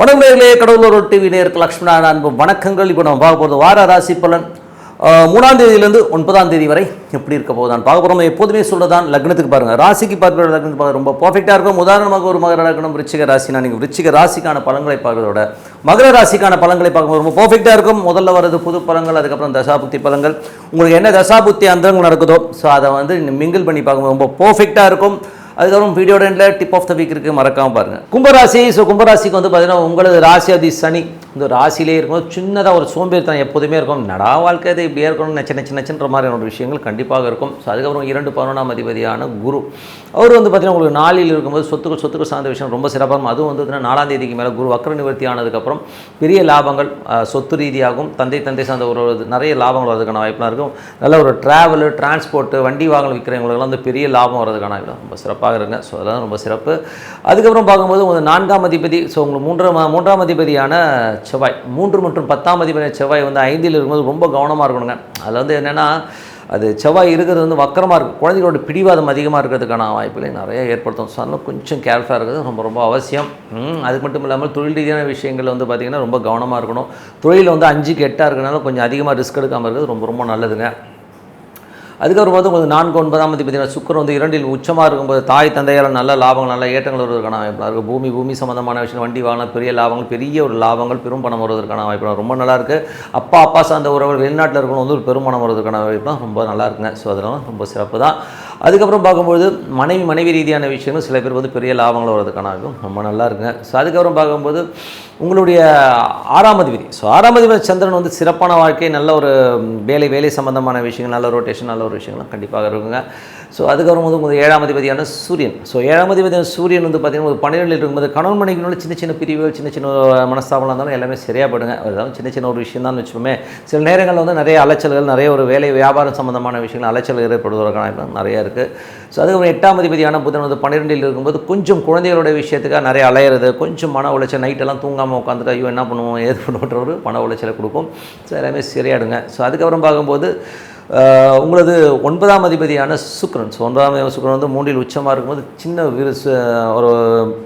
வணக்கம் கடவுளர் டிவி நேருக்கு லக்ஷ்மணா அன்பு வணக்கங்கள். இப்போ நம்ம பார்க்க போகிறது வார ராசி பலன். மூணாம் தேதியிலேருந்து ஒன்பதாம் தேதி வரை எப்படி இருக்க போது நான் பார்க்க போகிறோம் எப்போதுமே சொல்லதான் லக்னத்துக்கு பாருங்கள் ராசிக்கு பார்க்குற லக்னத்துக்கு பார்க்க ரொம்ப பர்ஃபெக்டாக இருக்கும். உதாரணமாக ஒரு மகர லக்னம் விருச்சிக ராசினா நீங்கள் விருச்சிக ராசிக்கான பலன்களை பார்க்கறதோட மகர ராசிக்கான பலன்களை பார்க்கும்போது ரொம்ப பர்ஃபெக்டாக இருக்கும். முதல்ல வர்றது புது பலங்கள் அதுக்கப்புறம் தசாபுத்தி பலங்கள் உங்களுக்கு என்ன தசாபுத்தி அந்தரங்கள் நடக்குதோ ஸோ அதை வந்து மிங்கிள் பண்ணி பார்க்கும்போது ரொம்ப பர்ஃபெக்டாக இருக்கும். அதுக்கப்புறம் வீடியோட எண்டில் டிப் ஆஃப் த வீக் இருக்குது மறக்காமல் பாருங்கள் கும்பராசி ஸோ கும்பராசிக்கு வந்து பார்த்தீங்கன்னா உங்களது ராசி அதி சனி இந்த ராசியிலே இருக்கும் சின்னதாக ஒரு சோம்பேறித்தனம் எப்போதுமே இருக்கும். நடா வாழ்க்கை இது இப்படியே இருக்கணும் சின்ன சின்ன நச்சுன்ற மாதிரியான ஒரு விஷயங்கள் கண்டிப்பாக இருக்கும். ஸோ அதுக்கப்புறம் இரண்டு பதினொன்றாம் அதிபதியான குரு. அவர் வந்து பார்த்தீங்கன்னா உங்களுக்கு நாளில் இருக்கும்போது சொத்துக்கள் சொத்துக்கள் சார்ந்த விஷயம் ரொம்ப சிறப்பாக இருக்கும் அதுவும் வந்து பார்த்தீங்கன்னா நாலாம் தேதிக்கு மேலே குரு வக்கர நிவர்த்தி ஆனதுக்கப்புறம் பெரிய லாபங்கள் சொத்து ரீதியாகவும் தந்தை தந்தை சார்ந்த ஒரு நிறைய லாபங்கள் வரதுக்கான வாய்ப்புலாம் இருக்கும். நல்ல ஒரு ட்ராவலு டிரான்ஸ்போர்ட்டு வண்டி வாகனம் விற்கிறவங்களுக்கெல்லாம் வந்து பெரிய லாபம் வரதுக்கான வாய்ப்பு ரொம்ப சிறப்பாக பார்க்குறேங்க ஸோ அதெல்லாம் ரொம்ப சிறப்பு. அதுக்கப்புறம் பார்க்கும்போது உங்கள் நான்காம் அதிபதி ஸோ உங்களுக்கு மூன்றாம் மூன்றாம் அதிபதியான செவ்வாய் மூன்று மற்றும் பத்தாம் அதிபதியான செவ்வாய் வந்து ஐந்தில் இருக்கும்போது ரொம்ப கவனமாக இருக்கணுங்க. அதில் வந்து என்னென்னா அது செவ்வாய் இருக்கிறது வந்து வக்கரமாக இருக்கும் குழந்தைகளோட பிடிவாதம் அதிகமாக இருக்கிறதுக்கான வாய்ப்புகளை நிறைய ஏற்படுத்தும். ஸோ அதனால் கொஞ்சம் கேர்ஃபுல்லாக இருக்கிறது ரொம்ப ரொம்ப அவசியம். ம், அது மட்டும் இல்லாமல் தொழில் ரீதியான விஷயங்கள் வந்து பார்த்திங்கன்னா ரொம்ப கவனமாக இருக்கணும். தொழில் வந்து அஞ்சுக்கு எட்டாக இருக்கிறனால கொஞ்சம் அதிகமாக ரிஸ்க் எடுக்காமல் இருக்கிறது ரொம்ப ரொம்ப நல்லதுங்க. அதுக்கப்புறம் வந்து உங்களுக்கு நான்கு ஒன்பதாம் தேதி பார்த்தீங்கன்னா சுக்கரம் வந்து இரண்டில் உச்சமாக இருக்கும்போது தாய் தந்தையால் நல்ல லாபங்கள் நல்ல ஏற்றங்கள் வருவதற்கான வாய்ப்பு இருக்குது பூமி பூமி சம்மந்தமான விஷயம் வண்டி வாகனம் பெரிய லாபங்கள் பெரிய ஒரு லாபங்கள் பெரும் பணம் வருவதற்கான வாய்ப்பு ரொம்ப நல்லாயிருக்கு அப்பா அப்பா சார்ந்த உறவுகள் வெளிநாட்டில் இருக்கணும் வந்து ஒரு பெருமணம் வருவதற்கான வாய்ப்புலாம் ரொம்ப நல்லா இருக்குங்க. ஸோ அதெல்லாம் ரொம்ப சிறப்பு தான் அதுக்கப்புறம் பார்க்கும்போது மனைவி மனைவி ரீதியான விஷயங்கள் சில பேர் வந்து பெரிய லாபங்கள் வர்றதுக்கான ஆகும் ரொம்ப நல்லா இருக்குங்க. ஸோ அதுக்கப்புறம் பார்க்கும்போது உங்களுடைய ஆறாம் அதிபதி. ஸோ ஆறாம் அதிபதி சந்திரன் வந்து சிறப்பான வாழ்க்கை நல்ல ஒரு வேலை வேலை சம்பந்தமான விஷயங்கள் நல்ல ரொட்டேஷன் நல்ல ஒரு விஷயங்கள்லாம் கண்டிப்பாக இருக்குங்க. ஸோ அதுக்கப்புறம் வந்து உங்களுக்கு ஏழாம் அதிபதியான சூரியன். ஸோ ஏழாம் அதிபதியான சூரியன் வந்து பார்த்தீங்கன்னா ஒரு பன்னிரெண்டில் இருக்கும்போது கணவன் மனைவிக்குள்ள சின்ன சின்ன பிரிவுகள் சின்ன சின்ன மனஸ்தாபம் இருந்தாலும் எல்லாமே சரியாக சரியாகப்படுங்க அதாவது சின்ன சின்ன ஒரு விஷயம் தான் வச்சுக்கோமே. சில நேரங்களில் வந்து நிறைய அலைச்சல்கள் நிறைய ஒரு வேலை வியாபாரம் சம்பந்தமான விஷயங்கள் அலைச்சல் ஏற்படுவதற்கான வாய்ப்பு நிறைய இருக்குது ஸோ அதுக்கப்புறம் எட்டாம் அதிபதியான புதன் வந்து பன்னிரெண்டில் இருக்கும்போது கொஞ்சம் குழந்தைகளோட விஷயத்துக்காக நிறைய அலையிறது கொஞ்சம் மன உளைச்சல் நைட்டெல்லாம் தூங்காமல் உட்காந்துட்டு ஐயோ என்ன பண்ணுவோம் ஏது பண்ணுவோன்ற ஒரு மன உளைச்சலை கொடுக்கும். ஸோ எல்லாமே சரியாயிடுங்க. ஸோ அதுக்கப்புறம் பார்க்கும்போது உங்களது ஒன்பதாம் அதிபதியான சுக்ரன் ஸோ ஒன்பதாம் சுக்ரன் வந்து மூன்றில் உச்சமாக இருக்கும்போது சின்ன விரு ஒரு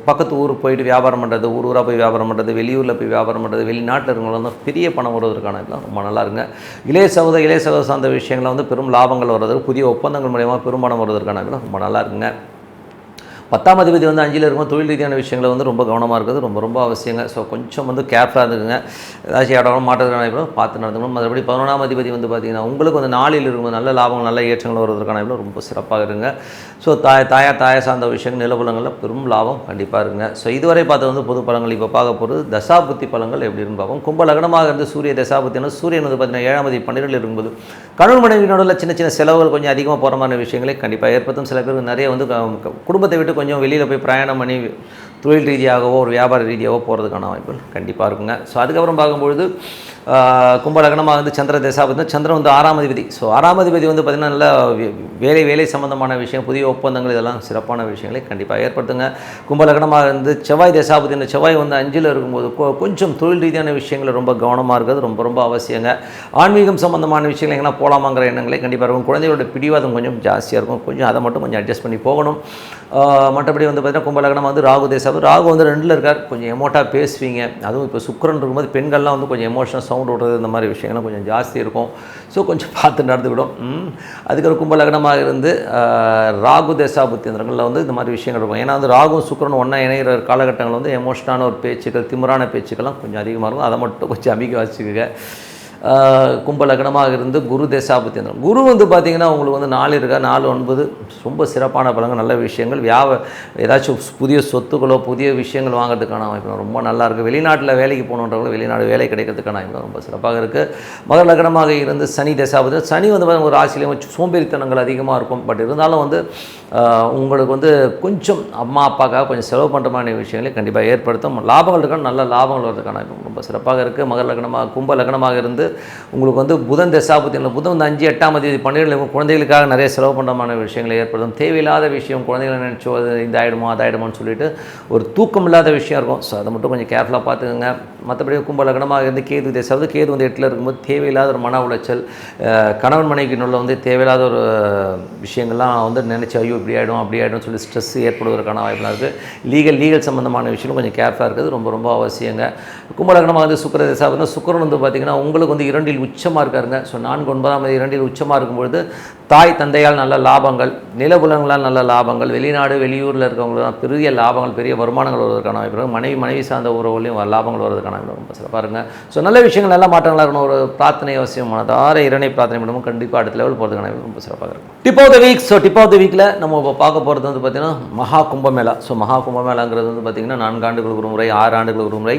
பக்கத்து ஊர் போயிட்டு வியாபாரம் பண்ணுறது ஊர் ஊராக போய் வியாபாரம் பண்ணுறது வெளியூரில் போய் வியாபாரம் பண்ணுறது வெளிநாட்டில் இருக்கவங்க வந்து பெரிய பணம் வருவதற்கான இதெல்லாம் ரொம்ப நல்லா இருங்க இளைய சகோதர இளைய சகோதர சார்ந்த விஷயங்களில் வந்து பெரும் லாபங்கள் வர்றது புதிய ஒப்பந்தங்கள் மூலயமா பெரும் பணம் வருவதற்கான இதெல்லாம் ரொம்ப நல்லா இருக்குங்க. பத்தாம் அதிபதி வந்து அஞ்சில் இருக்கும் தொழில் ரீதியான விஷயங்களை வந்து ரொம்ப கவனமாக இருக்கிறது ரொம்ப ரொம்ப அவசியங்க. ஸோ கொஞ்சம் வந்து கேர்ஃபுல்லாக இருந்துக்குங்க. ஏதாச்சும் இடம் மாற்றத்துக்கான பார்த்து நடந்துக்கணும். மற்றபடி பதினொன்றாம் அதிபதி வந்து பார்த்திங்கன்னா உங்களுக்கு வந்து நாளில் இருக்கும்போது நல்ல லாபங்கள் நல்ல ஏற்றங்கள் வருவதற்கான ரொம்ப சிறப்பாக இருங்க. ஸோ தாய் தாயா தாயா சார்ந்த விஷயங்கள் நிலபலங்களில் பெரும் லாபம் கண்டிப்பாக இருங்க. ஸோ இதுவரை பார்த்து வந்து பொது பழங்கள் இப்போ பார்க்க போகிறது தசாபுத்தி பலங்கள் எப்படி இருந்து பார்ப்போம். கும்ப லக்னமாக இருந்து சூரிய தசாபுத்தினா சூரியன் வந்து பார்த்தீங்கன்னா ஏழாம் தேதி பன்னிரெண்டில் இருக்கும்போது கணவன் மனைவியினோட சின்ன சின்ன செலவுகள் கொஞ்சம் அதிகமாக போகிற மாதிரி விஷயங்களை கண்டிப்பாக ஏற்படுத்தும். சில பேருக்கு நிறைய வந்து குடும்பத்தை விட்டு கொஞ்சம் வெளியில் போய் பிரயாணம் பண்ணி தொழில் ரீதியாகவோ ஒரு வியாபார ரீதியாகவோ போகிறதுக்கான வாய்ப்புகள் கண்டிப்பாக இருக்குங்க. ஸோ அதுக்கப்புறம் பார்க்கும்பொழுது ஆஹ், வந்து சந்திர தசாபதி சந்திரன் வந்து ஆறாம் அதிபதி. ஸோ ஆறாம் அதிபதி வந்து பார்த்திங்கன்னா நல்ல வே- வேலை வேலை சம்பந்தமான விஷயம் புதிய ஒப்பந்தங்கள் இதெல்லாம் சிறப்பான விஷயங்களை கண்டிப்பாக ஏற்படுத்துங்க. கும்பலகனமாக இருந்து செவ்வாய் தசாபதி இந்த செவ்வாய் வந்து அஞ்சில் இருக்கும்போது கொஞ்சம் தொழில் ரீதியான விஷயங்கள் ரொம்ப கவனமாக இருக்கிறது ரொம்ப ரொம்ப அவசியங்க. ஆன்மீகம் சம்பந்தமான விஷயங்கள் எங்கன்னா போகலாமாங்கிற எண்ணங்களே கண்டிப்பாக இருக்கும். குழந்தைகளோட பிடிவாதம் கொஞ்சம் ஜாஸ்தியாக இருக்கும். கொஞ்சம் அதை மட்டும் கொஞ்சம் அட்ஜஸ்ட் பண்ணி போகணும். மற்றபடி வந்து பார்த்தீங்கன்னா கும்பலகனம் வந்து ராகு தேசாபு ராகு வந்து ரெண்டில் இருக்கார். கொஞ்சம் எமோட்டாக பேசுவீங்க. அதுவும் இப்போ சுக்கரன் இருக்கும்போது பெண்கள்லாம் வந்து கொஞ்சம் எமோஷனல் சவுண்ட் விடுறது இந்த மாதிரி விஷயங்கள்லாம் கொஞ்சம் ஜாஸ்தி இருக்கும். ஸோ கொஞ்சம் பார்த்து நடந்துக்கிடும். ம். அதுக்கப்புறம் கும்பலகனமாக இருந்து ராகு ராகு தேசாபுத்தியந்திரங்களில் வந்து இந்த மாதிரி விஷயங்கள் இருக்கும். ஏன்னா வந்து ராகு சுக்கரன் ஒன்றா இணைகிற காலகட்டங்கள் வந்து எமோஷனான ஒரு பேச்சுக்கள் திமுறான பேச்சுக்கள்லாம் கொஞ்சம் அதிகமாக இருக்கும். அதை மட்டும் கொஞ்சம் அமைக்க வச்சுக்கோங்க. கும்ப லக்னமாக இருந்து குரு தேசாபத்தியந்திரம் குரு வந்து பார்த்திங்கன்னா உங்களுக்கு வந்து நாலு இருக்கா? நாலு ஒன்பது ரொம்ப சிறப்பான பலங்கள் நல்ல விஷயங்கள். வியாப ஏதாச்சும் புதிய சொத்துக்களோ புதிய விஷயங்கள் வாங்குறதுக்கான வாய்ப்பு ரொம்ப நல்லா இருக்குது வெளிநாட்டில் வேலைக்கு போகணுன்றவங்க வெளிநாடு வேலை கிடைக்கிறதுக்கான வாய்ப்பு ரொம்ப சிறப்பாக இருக்குது மகர லக்னமாக இருந்து சனி தேசாபதி சனி வந்து பாத்தீங்கன்னா ஒரு ஆசிலையும் வச்சு சோம்பேறித்தனங்கள் அதிகமாக இருக்கும். பட் இருந்தாலும் வந்து உங்களுக்கு வந்து கொஞ்சம் அம்மா அப்பாக்காக கொஞ்சம் செலவு பண்ணுற மாதிரி விஷயங்களை கண்டிப்பாக ஏற்படுத்தும். லாபங்கள் இருக்கான நல்ல லாபங்கள் வரதுக்கான ரொம்ப சிறப்பாக இருக்குது மகர லக்னமாக கும்ப லக்னமாக இருந்து உங்களுக்கு வந்து புதன் தசாபத்தியில் புதன் வந்து அஞ்சு எட்டாம் தேதி பன்னிரெண்டு குழந்தைகளுக்காக நிறைய செலவு பண்ணுறமான விஷயங்களை ஏற்படுத்தும் தேவையில்லாத விஷயம் குழந்தைகளை நினச்சோ அது இந்த ஆயிடுமோ சொல்லிட்டு ஒரு தூக்கம் இல்லாத விஷயம் இருக்கும். ஸோ அதை மட்டும் கொஞ்சம் கேர்ஃபுல்லாக பார்த்துக்கோங்க. மற்றபடி கும்ப லக்னமாக இருந்து கேது தேசாவது கேது வந்து எட்டில் இருக்கும்போது தேவையில்லாத ஒரு மன உளைச்சல் கணவன் கணவன் மனைவிக்குள்ள வந்து தேவையில்லாத ஒரு விஷயங்கள்லாம் வந்து நினச்சி ஐயோ இப்படி ஆகிடும் அப்படி ஆகிடும் சொல்லி ஸ்ட்ரெஸ் ஏற்படுவதற்கான வாய்ப்புலாம் இருக்குது லீகல் லீகல் சம்மந்தமான விஷயம் கொஞ்சம் கேர்ஃபுல்லாக இருக்குது ரொம்ப ரொம்ப அவசியங்க. கும்பலகனமாக வந்து சுக்கர திசா வந்து சுக்கரன் வந்து பார்த்திங்கன்னா உங்களுக்கு வந்து இரண்டில் உச்சமாக இருக்காருங்க. ஸோ நான்கு ஒன்பதாம் தேதி இரண்டில் உச்சமாக இருக்கும்பொழுது தாய் தந்தையால் நல்ல லாபங்கள் நிலபுலங்களால் நல்ல லாபங்கள் வெளிநாடு வெளியூரில் இருக்கவங்களுக்கு பெரிய லாபங்கள் பெரிய வருமானங்கள் வருவதற்கான வாய்ப்பு மனைவி மனைவி சார்ந்த உறவுலையும் லாபங்கள் வருவதற்கான வாய்ப்பு ரொம்ப சிறப்பாக இருங்க ஸோ நல்ல விஷயங்கள் நல்ல மாற்றங்களாக இருக்கணும். ஒரு பிரார்த்தனை அவசியம் மனதார இரணை பிரார்த்தனை பண்ணும்போது கண்டிப்பாக அடுத்த லெவல் போகிறதுக்கான ரொம்ப சிறப்பாக இருக்கும் tip of the week so tip of the வீக்கில் நம்ம இப்போ பார்க்க போகிறது வந்து பார்த்திங்கன்னா மகா கும்பமேளா. ஸோ மகா கும்பமேளாங்கிறது வந்து பார்த்திங்கன்னா நான்கு ஆண்டுகளுக்கு ஒரு முறை ஆறு ஆண்டுகளுக்கு ஒரு முறை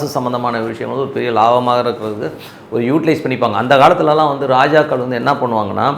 சம்மந்தமான விஷயம் வந்து ஒரு பெரிய லாபமாக இருக்கிறது. ஒரு யூட்டிலைஸ் பண்ணிப்பாங்க. அந்த காலத்துலலாம் வந்து ராஜாக்கள் வந்து என்ன பண்ணுவாங்கன்னா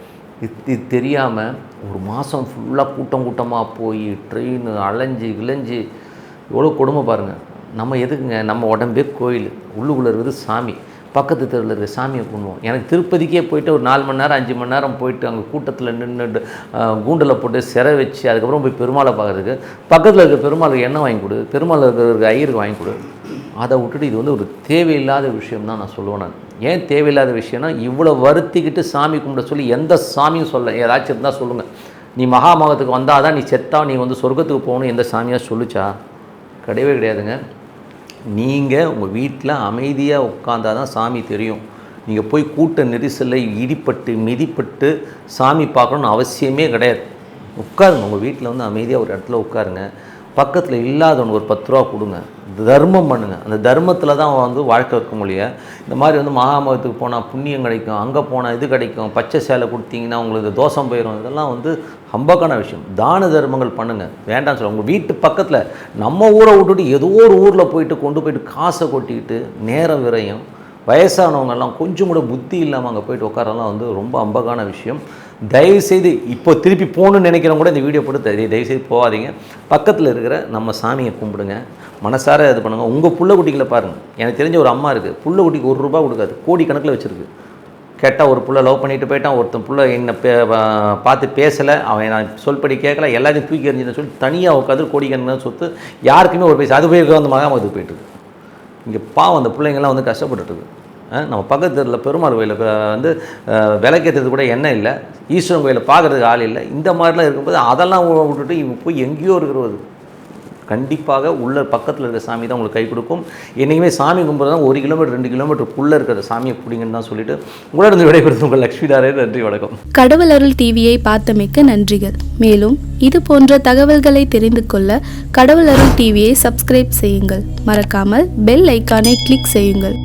இது இது தெரியாமல் ஒரு மாதம் ஃபுல்லாக கூட்டம் கூட்டமாக போய் ட்ரெயின் அலைஞ்சு கிளைஞ்சு எவ்வளோ கொடுமை பாருங்கள் நம்ம எதுக்குங்க? நம்ம உடம்பே கோயில். உள்ளுக்குள்ளே இருக்குது சாமி. பக்கத்து தெருவில் இருக்க சாமியை கும்பிடுவோம். எனக்கு திருப்பதிக்கே போயிட்டு ஒரு நாலு மணி நேரம் அஞ்சு மணி நேரம் போயிட்டு அங்கே கூட்டத்தில் நின்றுட்டு கூண்டில் போட்டு சிறை வச்சு அதுக்கப்புறம் போய் பெருமாளை பார்க்குறதுக்கு பக்கத்தில் இருக்க பெருமாளுக்கு எண்ணெய் வாங்கி கொடு பெருமாள் இருக்கிற ஐயருக்கு வாங்கி கொடு. அதை விட்டுட்டு இது வந்து ஒரு தேவையில்லாத விஷயம் தான் நான் சொல்லுவேன் நான். ஏன் தேவையில்லாத விஷயம்னா இவ்வளோ வருத்திக்கிட்டு சாமி கும்பிட சொல்லி எந்த சாமியும் சொல்ல ஏதாச்சும் இருந்தால் சொல்லுங்கள் நீ மகாமகத்துக்கு வந்தால் தான் நீ செத்தா நீ வந்து சொர்க்கத்துக்கு போகணும் எந்த சாமியாக சொல்லுச்சா? கிடையவே கிடையாதுங்க. நீங்கள் உங்கள் வீட்டில் அமைதியாக உட்காந்தா தான் சாமி தெரியும். நீங்கள் போய் கூட்ட நெரிசலில் இடிப்பட்டு மிதிப்பட்டு சாமி பார்க்கணுன்னு அவசியமே கிடையாது. உட்காருங்க உங்கள் வீட்டில் வந்து அமைதியாக ஒரு இடத்துல உட்காருங்க. பக்கத்தில் இல்லாதவனுக்கு ஒரு பத்து ரூபா கொடுங்க. தர்மம் பண்ணுங்க. அந்த தர்மத்தில் தான் அவன் வந்து வாழ்க்கை வைக்க முடிய. இந்த மாதிரி வந்து மகாமகத்துக்கு போனால் புண்ணியம் கிடைக்கும். அங்கே போனால் இது கிடைக்கும். பச்சை சேலை கொடுத்தீங்கன்னா உங்களுக்கு தோஷம் போயிடும் இதெல்லாம் வந்து ஹம்பக்கான விஷயம். தான தர்மங்கள் பண்ணுங்கள் வேண்டாம்னு சொல்ல. உங்கள் வீட்டு பக்கத்தில் நம்ம ஊரை விட்டுட்டு ஏதோ ஒரு ஊரில் போயிட்டு கொண்டு போயிட்டு காசை கொட்டிக்கிட்டு நேரம் விரையும் வயசானவங்கெல்லாம் கொஞ்சம் கூட புத்தி இல்லாமல் அங்கே போயிட்டு உட்காரலாம் வந்து ரொம்ப அம்பகான விஷயம். தயவுசெய்து இப்போ திருப்பி போகணுன்னு நினைக்கிறவங்க கூட இந்த வீடியோ போட்டு தயவுசெய்து போகாதீங்க. பக்கத்தில் இருக்கிற நம்ம சாமியை கும்பிடுங்க. மனசார இது பண்ணுங்கள் உங்கள் புள்ள குட்டிகளை பாருங்கள் எனக்கு தெரிஞ்ச ஒரு அம்மா இருக்குது புள்ள குட்டிக்கு ஒரு ரூபா கொடுக்காது. கோடி கணக்கில் வச்சுருக்கு. கேட்டால் ஒரு புள்ள லவ் பண்ணிட்டு போயிட்டான். ஒருத்தன் புள்ள என்ன பே பார்த்து பேசலை. அவன் நான் சொல்படி கேட்கல எல்லாத்தையும் தூக்கி எறிஞ்சுன்னு சொல்லி தனியாக உட்காந்து கோடிக்கணக்கான சொத்து யாருக்குமே ஒரு பைசா. அது போய் அந்த மகாமதுக்கு போயிட்டு இங்கே பாவம் அந்த பிள்ளைங்கள்லாம் வந்து கஷ்டப்பட்டுருக்கு நம்ம பக்கத்து தெருவில் பெருமாள் கோயிலில் வந்து விளக்கேற்றுறது கூட எண்ணெய் இல்லை. ஈஸ்வரன் கோயிலை பார்க்கறதுக்கு ஆள் இல்லை. இந்த மாதிரிலாம் இருக்கும்போது அதெல்லாம் விட்டுட்டு இவங்க போய் எங்கேயோ இருக்கிறது. கண்டிப்பாக உள்ள பக்கத்தில் இருக்கிற சாமி தான் உங்களுக்கு கை கொடுக்கும். என்றைக்குமே சாமி கும்பிட்றது தான் ஒரு கிலோமீட்டர் ரெண்டு கிலோமீட்டருக்குள்ளே இருக்கிற சாமியை பிடிங்கன்னு தான் சொல்லிட்டு உங்களிடம் விடைபெறுது உங்கள் லக்ஷ்மி தாரே நன்றி வணக்கம். கடவுள் அருள் டிவியை பார்த்தமைக்க நன்றிகள். மேலும் இது போன்ற தகவல்களை தெரிந்து கொள்ள கடவுள் அருள் டிவியை சப்ஸ்கிரைப் செய்யுங்கள். மறக்காமல் பெல் ஐக்கானை கிளிக் செய்யுங்கள்.